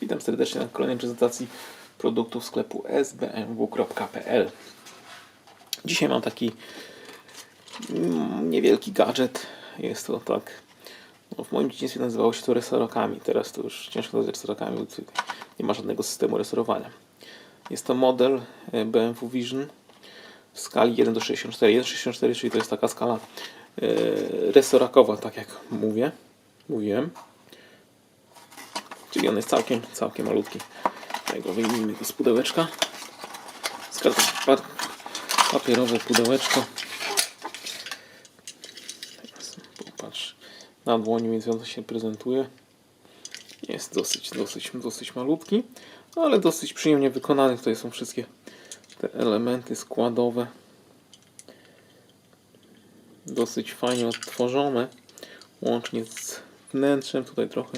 Witam serdecznie na kolejnej prezentacji produktów sklepu sbmw.pl. Dzisiaj mam taki mm, niewielki gadżet. Jest to tak. No w moim dzieciństwie nazywało się to resorokami. Teraz to już ciężko nazwać resorokami, bo nie ma żadnego systemu resorowania. Jest to model e, BMW Vision w skali 1 do 64. 1,64 czyli to jest taka skala e, resorakowa, tak jak mówię. Mówiłem. Czyli on jest całkiem, całkiem malutki. Tutaj go wyjmijmy z pudełeczka. Pa- papierowe pudełeczko. Teraz Popatrz na dłoni, więc on się prezentuje. Jest dosyć, dosyć, dosyć malutki, ale dosyć przyjemnie wykonany. Tutaj są wszystkie te elementy składowe. Dosyć fajnie odtworzone. Łącznie z wnętrzem. Tutaj trochę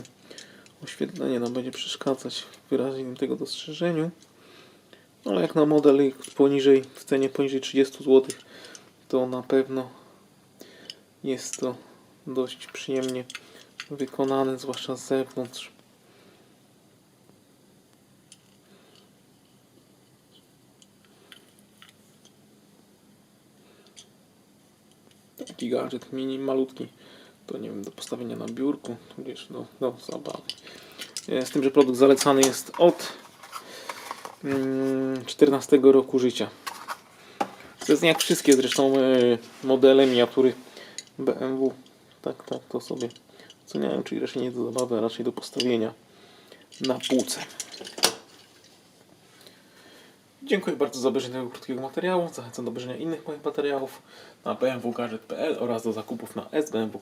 oświetlenie nam będzie przeszkadzać w wyraźnym tego dostrzeżeniu. Ale jak na model poniżej, w cenie poniżej 30 zł, to na pewno jest to dość przyjemnie wykonane, zwłaszcza z zewnątrz. Taki gadżet mini, malutki. To nie wiem, do postawienia na biurku, tudzież do, do zabawy. Z tym, że produkt zalecany jest od mm, 14 roku życia. To jest jak wszystkie zresztą e, modele, miniatury BMW. Tak, tak, to sobie oceniają, czyli raczej nie do zabawy, a raczej do postawienia na półce. Dziękuję bardzo za obejrzenie tego krótkiego materiału. Zachęcam do obejrzenia innych moich materiałów na bmwgadget.pl oraz do zakupów na sbmw.